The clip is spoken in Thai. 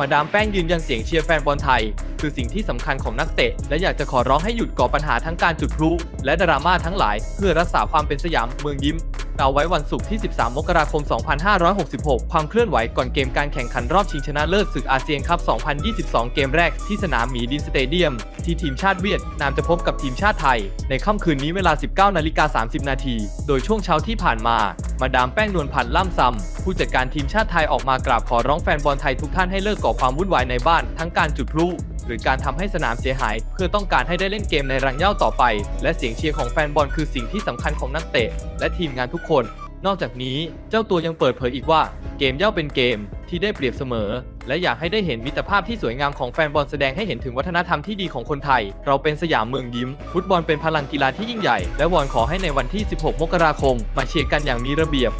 มาดามแป้งยืนยันเสียงเชียร์แฟนบอลไทย คือสิ่งที่สำคัญของนักเตะ และอยากจะขอร้องให้หยุดก่อปัญหาทั้งการจุดพลุและดราม่าทั้งหลาย เพื่อรักษาความเป็นสยามเมืองยิ้ม เอาไว้วันศุกร์ที่ 13 มกราคม 2566 ความเคลื่อนไหวก่อนเกมการแข่งขันรอบชิงชนะเลิศศึกอาเซียนคัพ 2022 เกมแรกที่สนามหมีดินสเตเดียม ที่ทีมชาติเวียดนามจะพบกับทีมชาติไทย ในค่ำคืนนี้เวลา 19นาฬิกา30 นาที โดยช่วงเช้าที่ผ่านมา มาดามแป้งนวลพันธ์ล่ำซำผู้จัดการทีมชาติไทยออกมากราบขอร้องแฟนบอลไทยทุกท่านให้เลิกก่อความวุ่นวายในบ้านทั้งการจุดพลุ หรือการทำให้สนามเสียหาย เพื่อต้องการให้ได้เล่นเกมในรังเย้าต่อไป และเสียงเชียร์ของแฟนบอลคือสิ่งที่สำคัญของนักเตะ และทีมงานทุกคน นอกจากนี้เจ้าตัวยังเปิดเผยอีกว่าเกมเย้าเป็นเกมที่ได้เปรียบเสมอ และอยากให้ได้เห็นมิตรภาพที่สวยงามของแฟนบอลแสดงให้เห็นถึงวัฒนธรรมที่ดีของคนไทย เราเป็นสยามเมืองยิ้ม ฟุตบอลเป็นพลังกีฬาที่ยิ่งใหญ่ และวอนขอให้ในวันที่ 16 มกราคม มาเชียร์กันอย่างมีระเบียบ